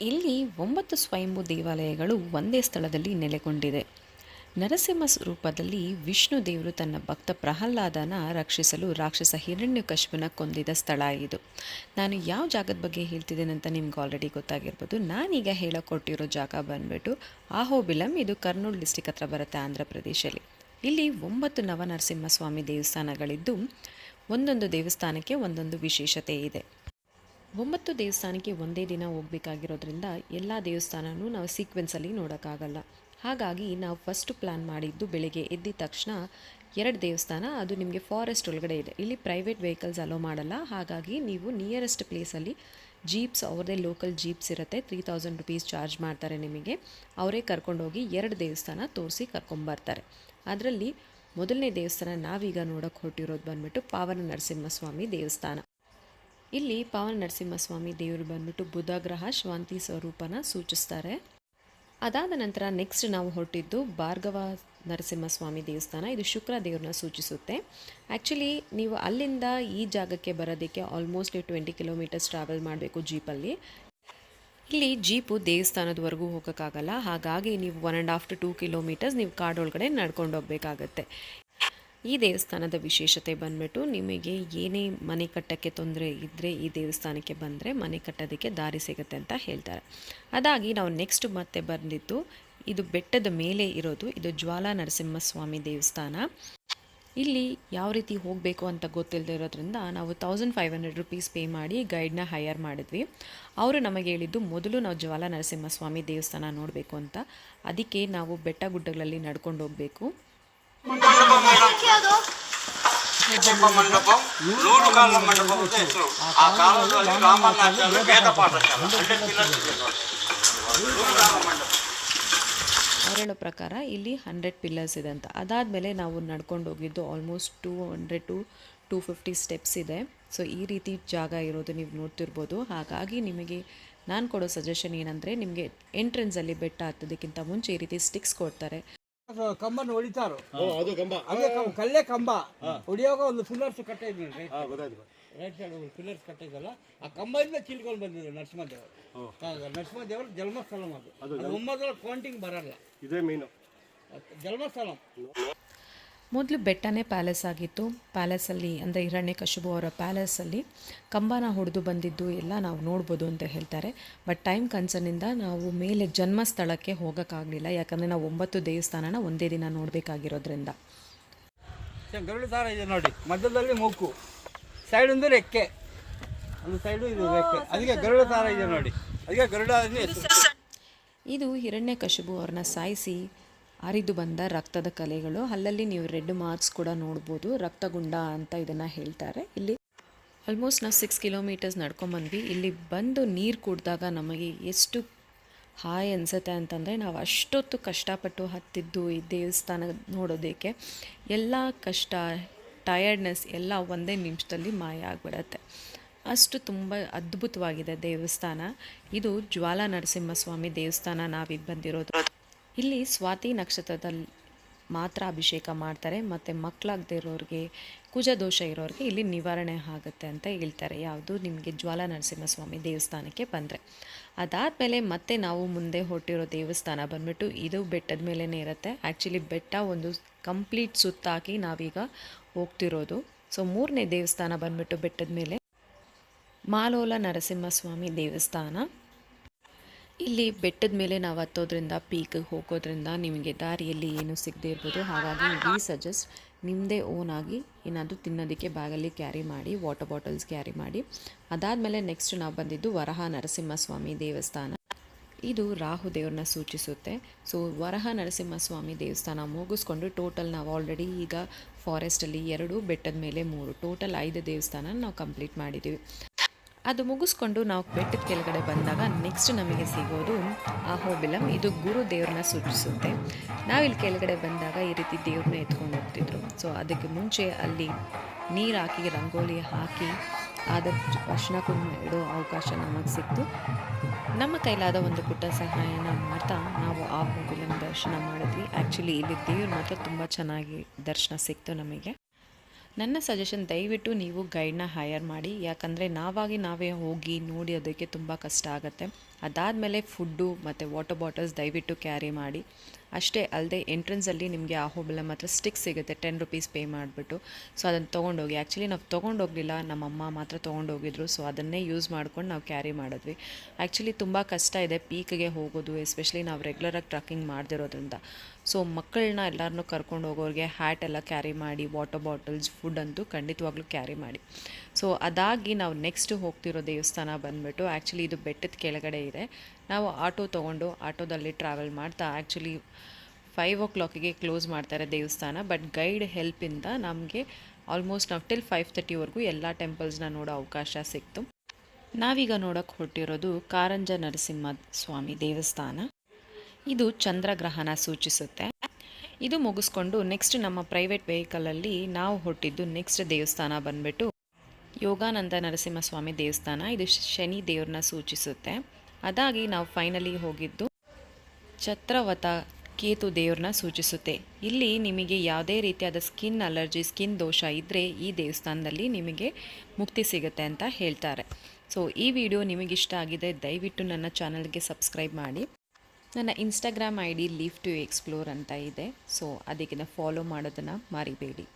ಇಲ್ಲಿ ಒಂಬತ್ತು ಸ್ವಯಂಭೂ ದೇವಾಲಯಗಳು ಒಂದೇ ಸ್ಥಳದಲ್ಲಿ ನೆಲೆಗೊಂಡಿದೆ. ನರಸಿಂಹ ಸ್ವರೂಪದಲ್ಲಿ ವಿಷ್ಣು ದೇವರು ತನ್ನ ಭಕ್ತ ಪ್ರಹ್ಲಾದನ ರಕ್ಷಿಸಲು ರಾಕ್ಷಸ ಹಿರಣ್ಯಕಶ್ಯಪನ ಕೊಂದಿದ ಸ್ಥಳ ಇದು. ನಾನು ಯಾವ ಜಾಗದ ಬಗ್ಗೆ ಹೇಳ್ತಿದ್ದೇನೆ ಅಂತ ನಿಮ್ಗೆ ಆಲ್ರೆಡಿ ಗೊತ್ತಾಗಿರ್ಬೋದು. ನಾನೀಗ ಹೇಳಕೊಟ್ಟಿರೋ ಜಾಗ ಬಂದ್ಬಿಟ್ಟು ಆಹೋಬಿಲಂ, ಇದು ಕರ್ನೂಲ್ ಡಿಸ್ಟಿಕ್ ಹತ್ರ ಬರುತ್ತೆ ಆಂಧ್ರ ಪ್ರದೇಶದಲ್ಲಿ ಇಲ್ಲಿ ಒಂಬತ್ತು ನವನರಸಿಂಹಸ್ವಾಮಿ ದೇವಸ್ಥಾನಗಳಿದ್ದು ಒಂದೊಂದು ದೇವಸ್ಥಾನಕ್ಕೆ ಒಂದೊಂದು ವಿಶೇಷತೆ ಇದೆ. ಒಂಬತ್ತು ದೇವಸ್ಥಾನಕ್ಕೆ ಒಂದೇ ದಿನ ಹೋಗಬೇಕಾಗಿರೋದ್ರಿಂದ ಎಲ್ಲ ದೇವಸ್ಥಾನನೂ ನಾವು ಸೀಕ್ವೆನ್ಸಲ್ಲಿ ನೋಡೋಕ್ಕಾಗಲ್ಲ. ಹಾಗಾಗಿ ನಾವು ಫಸ್ಟ್ ಪ್ಲ್ಯಾನ್ ಮಾಡಿದ್ದು ಬೆಳಿಗ್ಗೆ ಎದ್ದಿದ ತಕ್ಷಣ ಎರಡು ದೇವಸ್ಥಾನ, ಅದು ನಿಮಗೆ ಫಾರೆಸ್ಟ್ ಒಳಗಡೆ ಇದೆ. ಇಲ್ಲಿ ಪ್ರೈವೇಟ್ ವೆಹಿಕಲ್ಸ್ ಅಲೋ ಮಾಡಲ್ಲ. ಹಾಗಾಗಿ ನೀವು ನಿಯರೆಸ್ಟ್ ಪ್ಲೇಸಲ್ಲಿ ಜೀಪ್ಸ್ ಅವ್ರದ್ದೇ ಲೋಕಲ್ ಜೀಪ್ಸ್ ಇರುತ್ತೆ. ತ್ರೀ ತೌಸಂಡ್ ರುಪೀಸ್ ಚಾರ್ಜ್ ಮಾಡ್ತಾರೆ ನಿಮಗೆ. ಅವರೇ ಕರ್ಕೊಂಡೋಗಿ ಎರಡು ದೇವಸ್ಥಾನ ತೋರಿಸಿ ಕರ್ಕೊಂಬರ್ತಾರೆ ಅದರಲ್ಲಿ ಮೊದಲನೇ ದೇವಸ್ಥಾನ ನಾವೀಗ ನೋಡೋಕ್ಕೆ ಹೊರಟಿರೋದು ಬಂದ್ಬಿಟ್ಟು ಪಾವನ ನರಸಿಂಹಸ್ವಾಮಿ ದೇವಸ್ಥಾನ. ಇಲ್ಲಿ ಪವನ ನರಸಿಂಹಸ್ವಾಮಿ ದೇವರು ಬಂದ್ಬಿಟ್ಟು ಬುಧಗ್ರಹ ಶಾಂತಿ ಸ್ವರೂಪನ ಸೂಚಿಸ್ತಾರೆ. ಅದಾದ ನಂತರ ನೆಕ್ಸ್ಟ್ ನಾವು ಹೊರಟಿದ್ದು ಭಾರ್ಗವ ನರಸಿಂಹಸ್ವಾಮಿ ದೇವಸ್ಥಾನ. ಇದು ಶುಕ್ರ ದೇವ್ರನ್ನ ಸೂಚಿಸುತ್ತೆ. ಆ್ಯಕ್ಚುಲಿ ನೀವು ಅಲ್ಲಿಂದ ಈ ಜಾಗಕ್ಕೆ ಬರೋದಕ್ಕೆ ಆಲ್ಮೋಸ್ಟ್ ಟ್ವೆಂಟಿ ಕಿಲೋಮೀಟರ್ಸ್ ಟ್ರಾವೆಲ್ ಮಾಡಬೇಕು ಜೀಪಲ್ಲಿ. ಇಲ್ಲಿ ಜೀಪು ದೇವಸ್ಥಾನದವರೆಗೂ ಹೋಗೋಕ್ಕಾಗಲ್ಲ. ಹಾಗಾಗಿ ನೀವು one and half to two kilometres ನೀವು ಕಾಡೊಳಗಡೆ ನಡ್ಕೊಂಡು ಹೋಗಬೇಕಾಗತ್ತೆ. ಈ ದೇವಸ್ಥಾನದ ವಿಶೇಷತೆ ಬಂದ್ಬಿಟ್ಟು ನಿಮಗೆ ಏನೇ ಮನೆ ಕಟ್ಟೋಕ್ಕೆ ತೊಂದರೆ ಇದ್ದರೆ ಈ ದೇವಸ್ಥಾನಕ್ಕೆ ಬಂದರೆ ಮನೆ ಕಟ್ಟೋದಕ್ಕೆ ದಾರಿ ಸಿಗುತ್ತೆ ಅಂತ ಹೇಳ್ತಾರೆ. ಅದಾಗಿ ನಾವು ನೆಕ್ಸ್ಟ್ ಮತ್ತೆ ಬಂದಿದ್ದು ಇದು ಬೆಟ್ಟದ ಮೇಲೆ ಇರೋದು, ಇದು ಜ್ವಾಲಾ ನರಸಿಂಹಸ್ವಾಮಿ ದೇವಸ್ಥಾನ. ಇಲ್ಲಿ ಯಾವ ರೀತಿ ಹೋಗಬೇಕು ಅಂತ ಗೊತ್ತಿಲ್ಲದೆ ಇರೋದ್ರಿಂದ ನಾವು thousand five hundred rupees pay ಮಾಡಿ ಗೈಡ್ನ ಹೈಯರ್ ಮಾಡಿದ್ವಿ. ಅವರು ನಮಗೆ ಹೇಳಿದ್ದು, ಮೊದಲು ನಾವು ಜ್ವಾಲಾ ನರಸಿಂಹಸ್ವಾಮಿ ದೇವಸ್ಥಾನ ನೋಡಬೇಕು ಅಂತ. ಅದಕ್ಕೆ ನಾವು ಬೆಟ್ಟ ಗುಡ್ಡಗಳಲ್ಲಿ ನಡ್ಕೊಂಡು ಹೋಗಬೇಕು. ಮಂಟಪಂ ನೂರು ಅಂತ ಹೆಸರು ಆ ಕಾಲದಲ್ಲಿ ವೇದ ಪಾಠಶಾಲ ಹಂಡ್ರೆಡ್ ಪಿಲ್ಲರ್ಸ್ ಇದೆ ನೋಡಿ ನೂರು ಕಾಲ ಮಂಟಪ ಅವ್ರು ಪ್ರಕಾರ ಇಲ್ಲಿ ಹಂಡ್ರೆಡ್ ಪಿಲ್ಲರ್ಸ್ ಇದೆ ಅಂತ. ಅದಾದಮೇಲೆ ನಾವು ನಡ್ಕೊಂಡು ಹೋಗಿದ್ದು almost two hundred to two fifty steps ಇದೆ. ಸೊ ಈ ರೀತಿ ಜಾಗ ಇರೋದು ನೀವು ನೋಡ್ತಿರ್ಬೋದು. ಹಾಗಾಗಿ ನಿಮಗೆ ನಾನು ಕೊಡೋ ಸಜೆಷನ್ ಏನಂದರೆ ನಿಮಗೆ ಎಂಟ್ರೆನ್ಸಲ್ಲಿ ಬೆಟ್ಟ ಹತ್ತೋದಕ್ಕಿಂತ ಮುಂಚೆ ಈ ರೀತಿ ಸ್ಟಿಕ್ಸ್ ಕೊಡ್ತಾರೆ. ಅದು ಕಂಬನ ಹೊಡಿತಾರು. ಅದು ಕಂಬ. ಅದೇ ಕಲ್ಲೇ ಕಂಬ. ಹೊಡಿಯೋವಾಗ ಒಂದು ಫಿಲ್ಲರ್ಸ್ ಕಟ್ಟೆ ಇದ್ರಿ ರೈಟ್ ಸೈಡ್ ಒಂದು ಫಿಲ್ಲರ್ಸ್ ಕಟ್ಟೆ ಇದೆಯಲ್ಲ ಆ ಕಂಬದಿಂದ ಚಿಲ್ಕೊಂಡು ಬಂದಿದ್ರು ನರಸಿಂಹದೇವರು. ನರಸಿಂಹದೇವರು ಜನ್ಮಸ್ಥಳ ಅದು. ಅದು ಕೌಂಟಿಂಗ್ ಬರಲ್ಲ. ಇದೇ ಮೀನು ಜನ್ಮಸ್ಥಳ. ಮೊದಲು ಬೆಟ್ಟನೇ ಪ್ಯಾಲೇಸ್ ಆಗಿತ್ತು. ಪ್ಯಾಲೇಸಲ್ಲಿ ಅಂದರೆ ಹಿರಣ್ಯಕಶಿಪು ಅವರ ಪ್ಯಾಲೇಸಲ್ಲಿ ಕಂಬನ ಹೊಡೆದು ಬಂದಿದ್ದು ಎಲ್ಲ ನಾವು ನೋಡ್ಬೋದು ಅಂತ ಹೇಳ್ತಾರೆ. ಬಟ್ ಟೈಮ್ ಕನ್ಸರ್ನಿಂದ ನಾವು ಮೇಲೆ ಜನ್ಮಸ್ಥಳಕ್ಕೆ ಹೋಗೋಕ್ಕಾಗಲಿಲ್ಲ. ಯಾಕಂದರೆ ನಾವು ಒಂಬತ್ತು ದೇವಸ್ಥಾನನ ಒಂದೇ ದಿನ ನೋಡಬೇಕಾಗಿರೋದ್ರಿಂದ. ಗರುಡ ದಾರ ಇದೆ ನೋಡಿ. ಮಧ್ಯದಲ್ಲಿ ಮೂಕು ಸೈಡ್ ಒಂದು ರೆಕ್ಕೆ. ಒಂದು ಸೈಡು ಇದು ರೆಕ್ಕೆ. ಅದಕ್ಕೆ ಗರುಡ ದಾರ ಇದೆ ನೋಡಿ. ಅದಕ್ಕೆ ಗರುಡ ಇದು ಅವ್ರನ್ನ ಸಾಯಿಸಿ ಹರಿದು ಬಂದ ರಕ್ತದ ಕಲೆಗಳು. ಅಲ್ಲಲ್ಲಿ ನೀವು ರೆಡ್ ಮಾರ್ಕ್ಸ್ ಕೂಡ ನೋಡ್ಬೋದು. ರಕ್ತಗುಂಡ ಅಂತ ಇದನ್ನು ಹೇಳ್ತಾರೆ. ಇಲ್ಲಿ ಆಲ್ಮೋಸ್ಟ್ ನಾವು ಸಿಕ್ಸ್ ಕಿಲೋಮೀಟರ್ಸ್ ನಡ್ಕೊಂಬಂದ್ವಿ. ಇಲ್ಲಿ ಬಂದು ನೀರು ಕುಡಿದಾಗ ನಮಗೆ ಎಷ್ಟು ಹಾಯ್ ಅನಿಸುತ್ತೆ ಅಂತಂದರೆ ನಾವು ಅಷ್ಟೊತ್ತು ಕಷ್ಟಪಟ್ಟು ಹತ್ತಿದ್ದು ಈ ದೇವಸ್ಥಾನ ನೋಡೋದಕ್ಕೆ ಎಲ್ಲ ಕಷ್ಟ ಟಯರ್ಡ್ನೆಸ್ ಎಲ್ಲ ಒಂದೇ ನಿಮಿಷದಲ್ಲಿ ಮಾಯ ಆಗಿಬಿಡತ್ತೆ. ಅಷ್ಟು ತುಂಬ ಅದ್ಭುತವಾಗಿದೆ ದೇವಸ್ಥಾನ. ಇದು ಜ್ವಾಲಾ ನರಸಿಂಹಸ್ವಾಮಿ ದೇವಸ್ಥಾನ ನಾವಿದ್ದು ಬಂದಿರೋದು. ಇಲ್ಲಿ ಸ್ವಾತಿ ನಕ್ಷತ್ರದಲ್ಲಿ ಮಾತ್ರ ಅಭಿಷೇಕ ಮಾಡ್ತಾರೆ, ಮತ್ತು ಮಕ್ಕಳಾಗದೇ ಇರೋರಿಗೆ, ಕುಜ ದೋಷ ಇರೋರಿಗೆ ಇಲ್ಲಿ ನಿವಾರಣೆ ಆಗುತ್ತೆ ಅಂತ ಹೇಳ್ತಾರೆ. ಯಾವುದು? ನಿಮಗೆ ಜ್ವಾಲ ನರಸಿಂಹಸ್ವಾಮಿ ದೇವಸ್ಥಾನಕ್ಕೆ ಬಂದರೆ. ಅದಾದಮೇಲೆ ಮತ್ತೆ ನಾವು ಮುಂದೆ ಹೊರಟಿರೋ ದೇವಸ್ಥಾನ ಬಂದ್ಬಿಟ್ಟು ಇದು ಬೆಟ್ಟದ ಮೇಲೇ ಇರುತ್ತೆ. ಆ್ಯಕ್ಚುಲಿ ಬೆಟ್ಟ ಒಂದು ಕಂಪ್ಲೀಟ್ ಸುತ್ತಾಕಿ ನಾವೀಗ ಹೋಗ್ತಿರೋದು. ಸೊ ಮೂರನೇ ದೇವಸ್ಥಾನ ಬಂದ್ಬಿಟ್ಟು ಬೆಟ್ಟದ ಮೇಲೆ ಮಾಲೋಲ ನರಸಿಂಹಸ್ವಾಮಿ ದೇವಸ್ಥಾನ. ಇಲ್ಲಿ ಬೆಟ್ಟದ ಮೇಲೆ ನಾವು ಹತ್ತೋದ್ರಿಂದ ಪೀಕಿಗೆ ಹೋಗೋದ್ರಿಂದ ನಿಮಗೆ ದಾರಿಯಲ್ಲಿ ಏನು ಸಿಗದೆ ಇರ್ಬೋದು. ಹಾಗಾಗಿ ವಿ ಸಜೆಸ್ಟ್ ನಿಮ್ಮದೇ ಓನ್ ಆಗಿ ಏನಾದರೂ ತಿನ್ನೋದಕ್ಕೆ ಬ್ಯಾಗಲ್ಲಿ ಕ್ಯಾರಿ ಮಾಡಿ ವಾಟರ್ ಬಾಟಲ್ಸ್ ಕ್ಯಾರಿ ಮಾಡಿ. ಅದಾದಮೇಲೆ ನೆಕ್ಸ್ಟ್ ನಾವು ಬಂದಿದ್ದು ವರಹ ನರಸಿಂಹಸ್ವಾಮಿ ದೇವಸ್ಥಾನ. ಇದು ರಾಹು ದೇವ್ರನ್ನ ಸೂಚಿಸುತ್ತೆ. ಸೊ ವರಹ ನರಸಿಂಹಸ್ವಾಮಿ ದೇವಸ್ಥಾನ ಮುಗಿಸ್ಕೊಂಡು ಟೋಟಲ್ ನಾವು ಆಲ್ರೆಡಿ ಈಗ ಫಾರೆಸ್ಟಲ್ಲಿ ಎರಡು, ಬೆಟ್ಟದ ಮೇಲೆ ಮೂರು. ಟೋಟಲ್ ಐದು ದೇವಸ್ಥಾನ ನಾವು ಕಂಪ್ಲೀಟ್ ಮಾಡಿದ್ದೀವಿ ಅದು ಮುಗಿಸ್ಕೊಂಡು ನಾವು ಬೆಟ್ಟದ ಕೆಳಗಡೆ ಬಂದಾಗ ನೆಕ್ಸ್ಟ್ ನಮಗೆ ಸಿಗೋದು ಆಹೋಬಿಲಂ ಇದು ಗುರು ದೇವ್ರನ್ನ ಸೂಚಿಸುತ್ತೆ. ನಾವಿಲ್ಲಿ ಕೆಳಗಡೆ ಬಂದಾಗ ಈ ರೀತಿ ದೇವ್ರನ್ನ ಎತ್ಕೊಂಡು ಹೋಗ್ತಿದ್ರು. ಸೊ ಅದಕ್ಕೆ ಮುಂಚೆ ಅಲ್ಲಿ ನೀರು ಹಾಕಿ, ರಂಗೋಲಿ ಹಾಕಿ ಆದಷ್ಟು ಅರ್ಶನ ಕುಂಕುಮ ಇಡೋ ಅವಕಾಶ ನಮಗೆ ಸಿಕ್ತು. ನಮ್ಮ ಕೈಲಾದ ಒಂದು ಪುಟ್ಟ ಸಹಾಯನ ಮಾಡ್ತಾ ನಾವು ಆ ಹೋಗಿಲನ್ನು ದರ್ಶನ ಮಾಡಿದ್ವಿ. ಆ್ಯಕ್ಚುಲಿ ಇಲ್ಲಿ ದೇವ್ರು ಮಾತ್ರ ತುಂಬ ಚೆನ್ನಾಗಿ ದರ್ಶನ ಸಿಕ್ತು ನಮಗೆ. ನನ್ನ ಸಜೆಷನ್ ದಯವಿಟ್ಟು ನೀವು ಗೈಡ್ನ ಹೈಯರ್ ಮಾಡಿ. ಯಾಕಂದರೆ ನಾವಾಗಿ ನಾವೇ ಹೋಗಿ ನೋಡಿ ಅದಕ್ಕೆ ತುಂಬ ಕಷ್ಟ ಆಗುತ್ತೆ. ಅದಾದಮೇಲೆ ಫುಡ್ಡು ಮತ್ತು ವಾಟರ್ ಬಾಟಲ್ಸ್ ದಯವಿಟ್ಟು ಕ್ಯಾರಿ ಮಾಡಿ. ಅಷ್ಟೇ ಅಲ್ಲದೆ ಎಂಟ್ರೆನ್ಸಲ್ಲಿ ನಿಮಗೆ ಆ ಹೋಬಲ ಮಾತ್ರ ಸ್ಟಿಕ್ ಸಿಗುತ್ತೆ ಟೆನ್ ರುಪೀಸ್ ಪೇ ಮಾಡಿಬಿಟ್ಟು. ಸೊ ಅದನ್ನು ತೊಗೊಂಡೋಗಿ ಆ್ಯಕ್ಚುಲಿ ನಾವು ತೊಗೊಂಡೋಗಲಿಲ್ಲ ನಮ್ಮಮ್ಮ ಮಾತ್ರ ತೊಗೊಂಡೋಗಿದ್ರು. ಸೊ ಅದನ್ನೇ ಯೂಸ್ ಮಾಡ್ಕೊಂಡು ನಾವು ಕ್ಯಾರಿ ಮಾಡಿದ್ವಿ. ಆ್ಯಕ್ಚುಲಿ ತುಂಬ ಕಷ್ಟ ಇದೆ ಪೀಕ್ಗೆ ಹೋಗೋದು ಎಸ್ಪೆಷಲಿ ನಾವು ರೆಗ್ಯುಲರಾಗಿ ಟ್ರಕ್ಕಿಂಗ್ ಮಾಡ್ದಿರೋದ್ರಿಂದ. ಸೊ ಮಕ್ಕಳನ್ನ ಎಲ್ಲರನ್ನೂ ಕರ್ಕೊಂಡು ಹೋಗೋರಿಗೆ ಹ್ಯಾಟ್ ಎಲ್ಲ ಕ್ಯಾರಿ ಮಾಡಿ ವಾಟರ್ ಬಾಟಲ್ಸ್ ಫುಡ್ ಅಂತೂ ಖಂಡಿತವಾಗ್ಲೂ ಕ್ಯಾರಿ ಮಾಡಿ. ಸೊ ಅದಾಗಿ ನಾವು ನೆಕ್ಸ್ಟ್ ಹೋಗ್ತಿರೋ ದೇವಸ್ಥಾನ ಬಂದುಬಿಟ್ಟು ಆ್ಯಕ್ಚುಲಿ ಇದು ಬೆಟ್ಟದ ಕೆಳಗಡೆ ಇದೆ. ನಾವು ಆಟೋ ತೊಗೊಂಡು ಆಟೋದಲ್ಲಿ ಟ್ರಾವೆಲ್ ಮಾಡ್ತಾ ಆ್ಯಕ್ಚುಲಿ ಫೈವ್ ಓ ಕ್ಲಾಕಿಗೆ ಕ್ಲೋಸ್ ಮಾಡ್ತಾರೆ ದೇವಸ್ಥಾನ. ಬಟ್ ಗೈಡ್ ಹೆಲ್ಪಿಂದ ನಮಗೆ ಆಲ್ಮೋಸ್ಟ್ ನಾವು ಟಿಲ್ ಫೈವ್ ತರ್ಟಿವರೆಗೂ ಎಲ್ಲ ಟೆಂಪಲ್ಸ್ನ ನೋಡೋ ಅವಕಾಶ ಸಿಕ್ತು. ನಾವೀಗ ನೋಡೋಕ್ಕೆ ಹೊರಟಿರೋದು ಕಾರಂಜ ನರಸಿಂಹ ಸ್ವಾಮಿ ದೇವಸ್ಥಾನ. ಇದು ಚಂದ್ರಗ್ರಹಣ ಸೂಚಿಸುತ್ತೆ. ಇದು ಮುಗಿಸ್ಕೊಂಡು ನೆಕ್ಸ್ಟ್ ನಮ್ಮ ಪ್ರೈವೇಟ್ ವೆಹಿಕಲಲ್ಲಿ ನಾವು ಹೊಟ್ಟಿದ್ದು ನೆಕ್ಸ್ಟ್ ದೇವಸ್ಥಾನ ಬಂದ್ಬಿಟ್ಟು ಯೋಗಾನಂದ ನರಸಿಂಹಸ್ವಾಮಿ ದೇವಸ್ಥಾನ ಇದು ಶನಿ ದೇವ್ರನ್ನ ಸೂಚಿಸುತ್ತೆ. ಅದಾಗಿ ನಾವು ಫೈನಲಿ ಹೋಗಿದ್ದು ಛತ್ರವತ ಕೇತು ದೇವ್ರನ್ನ ಸೂಚಿಸುತ್ತೆ. ಇಲ್ಲಿ ನಿಮಗೆ ಯಾವುದೇ ರೀತಿಯಾದ ಸ್ಕಿನ್ ಅಲರ್ಜಿ ಸ್ಕಿನ್ ದೋಷ ಇದ್ದರೆ ಈ ದೇವಸ್ಥಾನದಲ್ಲಿ ನಿಮಗೆ ಮುಕ್ತಿ ಸಿಗುತ್ತೆ ಅಂತ ಹೇಳ್ತಾರೆ. ಸೊ ಈ ವಿಡಿಯೋ ನಿಮಗಿಷ್ಟ ಆಗಿದೆ, ದಯವಿಟ್ಟು ನನ್ನ ಚಾನಲ್ಗೆ ಸಬ್ಸ್ಕ್ರೈಬ್ ಮಾಡಿ. ನನ್ನ Instagram I D leave to explore ಅಂತ ಇದೆ. ಸೊ ಅದಕ್ಕಿಂತ ಫಾಲೋ ಮಾಡೋದನ್ನು ಮರಿಬೇಡಿ.